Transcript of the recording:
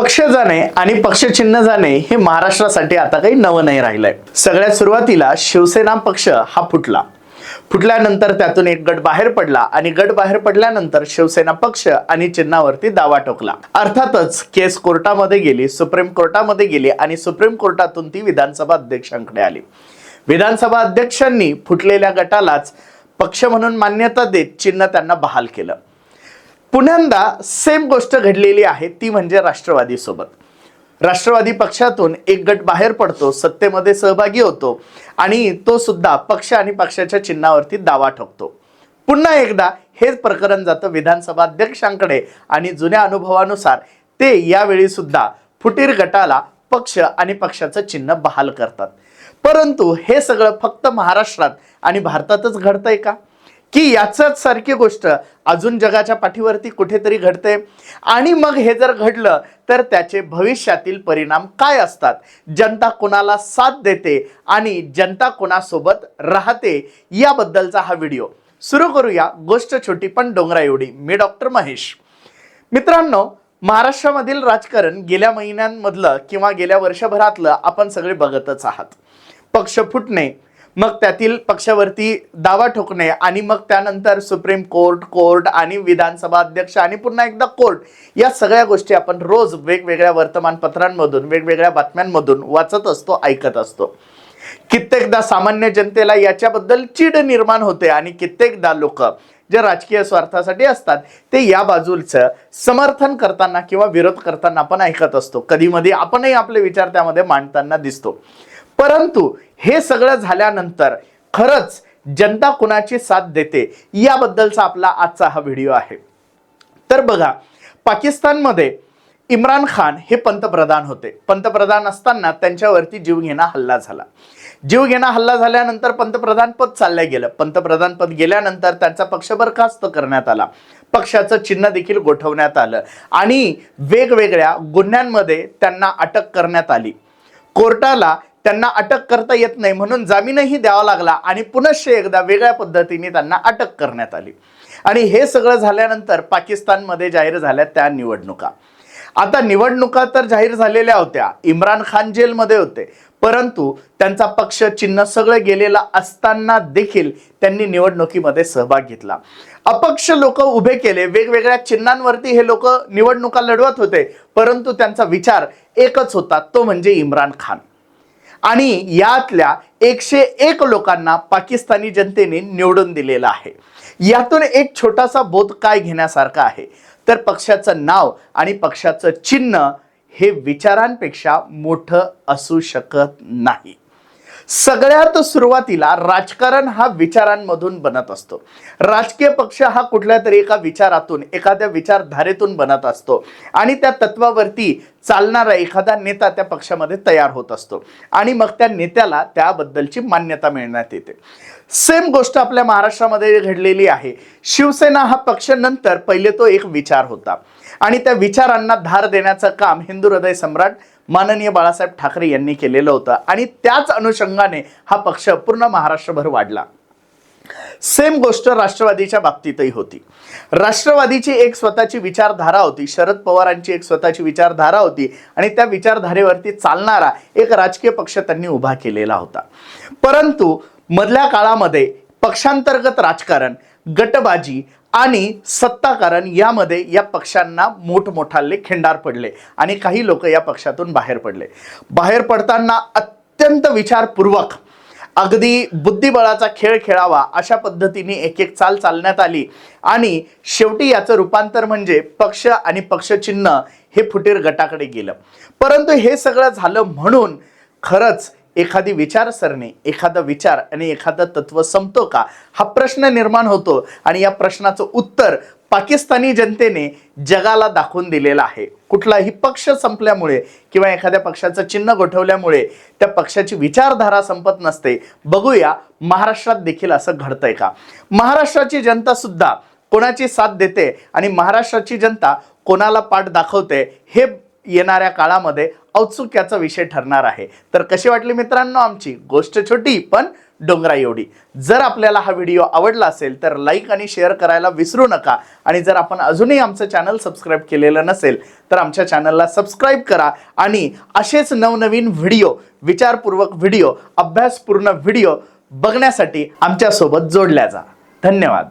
पक्ष जाणे आणि पक्षचिन्ह जाणे हे महाराष्ट्रासाठी आता काही नवं नाही राहिलंय. सगळ्यात सुरुवातीला शिवसेना पक्ष हा फुटला. फुटल्यानंतर त्यातून एक गट बाहेर पडला आणि गट बाहेर पडल्यानंतर शिवसेना पक्ष आणि चिन्हावरती दावा ठोकला. अर्थातच केस कोर्टामध्ये गेली सुप्रीम कोर्टामध्ये गेली आणि सुप्रीम कोर्टातून ती विधानसभा अध्यक्षांकडे आली. विधानसभा अध्यक्षांनी फुटलेल्या गटालाच पक्ष म्हणून मान्यता देत चिन्ह त्यांना बहाल केलं. पुण्यांदा सेम गोष्ट घडलेली आहे ती म्हणजे राष्ट्रवादीसोबत राष्ट्रवादी पक्षातून एक गट बाहेर पडतो सत्तेमध्ये सहभागी होतो आणि तो सुद्धा पक्ष आणि पक्षाच्या चिन्हावरती दावा ठोकतो. पुन्हा एकदा हेच प्रकरण जातं विधानसभा अध्यक्षांकडे आणि जुन्या अनुभवानुसार ते यावेळी सुद्धा फुटीर गटाला पक्ष आणि पक्षाचं चिन्ह बहाल करतात. परंतु हे सगळं फक्त महाराष्ट्रात आणि भारतातच घडतंय का? की याचंच सारखी गोष्ट अजून जगाच्या पाठीवरती कुठेतरी घडते. आणि मग हे जर घडलं तर त्याचे भविष्यातील परिणाम काय असतात? जनता कोणाला साथ देते आणि जनता कोणासोबत राहते याबद्दलचा हा व्हिडिओ. सुरू करूया गोष्ट छोटी पण डोंगरा एवढी. मी डॉक्टर महेश. मित्रांनो महाराष्ट्रामधील राजकारण गेल्या महिन्यांमधलं किंवा गेल्या वर्षभरातलं आपण सगळे बघतच आहात. पक्ष फुटणे मग त्यातील पक्षावरती दावा ठोकणे आणि मग त्यानंतर सुप्रीम कोर्ट कोर्ट आणि विधानसभा अध्यक्ष आणि पुन्हा एकदा कोर्ट या सगळ्या गोष्टी आपण रोज वेगवेगळ्या वर्तमानपत्रांमधून वेगवेगळ्या बातम्यांमधून वाचत असतो ऐकत असतो. कित्येकदा सामान्य जनतेला याच्याबद्दल चीड निर्माण होते आणि कित्येकदा लोक जे राजकीय स्वार्थासाठी असतात ते या बाजूचं समर्थन करताना किंवा विरोध करताना आपण ऐकत असतो. कधी मध्ये आपणही आपले विचार त्यामध्ये मांडताना दिसतो. परंतु हे सगळं झाल्यानंतर खरंच जनता कुणाची साथ देते याबद्दलचा आपला आजचा हा व्हिडिओ आहे. तर बघा पाकिस्तानमध्ये इम्रान खान हे पंतप्रधान होते. पंतप्रधान असताना त्यांच्यावरती जीवघेणा हल्ला झाला. जीवघेणा हल्ला झाल्यानंतर पंतप्रधान पद चाललं गेलं. पंतप्रधान पद गेल्यानंतर त्यांचा पक्ष बरखास्त करण्यात आला. पक्षाचं चिन्ह देखील गोठवण्यात आलं. आणि वेगवेगळ्या गुन्ह्यांमध्ये त्यांना अटक करण्यात आली. कोर्टाला त्यांना अटक करता येत नाही म्हणून जामीनही द्यावा लागला आणि पुनश्च एकदा वेगळ्या पद्धतीने त्यांना अटक करण्यात आली. आणि हे सगळं झाल्यानंतर पाकिस्तानमध्ये जाहीर झाल्या त्या निवडणुका. आता निवडणुका तर जाहीर झालेल्या होत्या. इम्रान खान जेलमध्ये होते. परंतु त्यांचा पक्ष चिन्ह सगळं गेलेला असताना देखील त्यांनी निवडणुकीमध्ये सहभाग घेतला. अपक्ष लोक उभे केले. वेगवेगळ्या चिन्हांवरती हे लोक निवडणुका लढवत होते. परंतु त्यांचा विचार एकच होता. तो म्हणजे इम्रान खान. आणि यातल्या एकशे एक लोकांना पाकिस्तानी जनतेने निवडून दिलेलं आहे. यातून एक छोटासा बोध काय घेण्यासारखा आहे? तर पक्षाचं नाव आणि पक्षाचं चिन्ह हे विचारांपेक्षा मोठं असू शकत नाही. सगळ्यात सुरुवातीला राजकारण हा विचारांमधून बनत असतो. राजकीय पक्ष हा कुठल्या तरी एका विचारातून एखाद्या विचारधारेतून बनत असतो. आणि त्या तत्वावरती चालणारा एखादा नेता त्या पक्षामध्ये तयार होत असतो. आणि मग त्या नेत्याला त्याबद्दलची मान्यता मिळण्यात येते. सेम गोष्ट आपल्या महाराष्ट्रामध्ये घडलेली आहे. शिवसेना हा पक्ष नंतर पहिले तो एक विचार होता. आणि त्या विचारांना धार देण्याचं काम हिंदू हृदय सम्राट माननीय बाळासाहेब ठाकरे यांनी केलेलं होतं. आणि त्याच अनुषंगाने हा पक्ष पूर्ण महाराष्ट्रभर वाढला. सेम गोष्ट राष्ट्रवादीच्या बाबतीतही होती. राष्ट्रवादीची एक स्वतःची विचारधारा होती. शरद पवारांची एक स्वतःची विचारधारा होती. आणि त्या विचारधारेवरती चालणारा एक राजकीय पक्ष त्यांनी उभा केलेला होता. परंतु मधल्या काळामध्ये पक्षांतर्गत राजकारण गटबाजी आणि सत्ताकारण यामध्ये या पक्षांना मोठमोठाले खिंडार पडले आणि काही लोक या पक्षातून बाहेर पडले. बाहेर पडताना अत्यंत विचारपूर्वक अगदी बुद्धिबळाचा खेळ खेळावा अशा पद्धतीने एक एक चाल चालण्यात आली आणि शेवटी याचं रूपांतर म्हणजे पक्ष आणि पक्षचिन्ह हे फुटीर गटाकडे गेलं. परंतु हे सगळं झालं म्हणून खरंच एखादी विचारसरणी एखादा विचार आणि एखादं तत्व संपतो का? हा प्रश्न निर्माण होतो आणि या प्रश्नाचं उत्तर पाकिस्तानी जनतेने जगाला दाखवून दिलेलं आहे. कुठलाही पक्ष संपल्यामुळे किंवा एखाद्या पक्षाचं चिन्ह गोठवल्यामुळे त्या पक्षाची विचारधारा संपत नसते. बघूया महाराष्ट्रात देखील असं घडतंय का? महाराष्ट्राची जनता सुद्धा कोणाची साथ देते आणि महाराष्ट्राची जनता कोणाला पाठ दाखवते हे येणाऱ्या काळामध्ये औत्सुक्याचा विषय ठरणार आहे. तर कशी वाटली मित्रांनो आमची? गोष्ट छोटी पण डोंगरा एवढी. जर आपल्याला हा व्हिडिओ आवडला असेल तर लाईक आणि शेअर करायला विसरू नका. आणि जर आपण अजूनही आमचं चॅनल सबस्क्राईब केलेलं नसेल तर आमच्या चॅनलला सबस्क्राईब करा. आणि असेच नवनवीन व्हिडिओ विचारपूर्वक व्हिडिओ अभ्यासपूर्ण व्हिडिओ बघण्यासाठी आमच्यासोबत जोडल्या जा. धन्यवाद.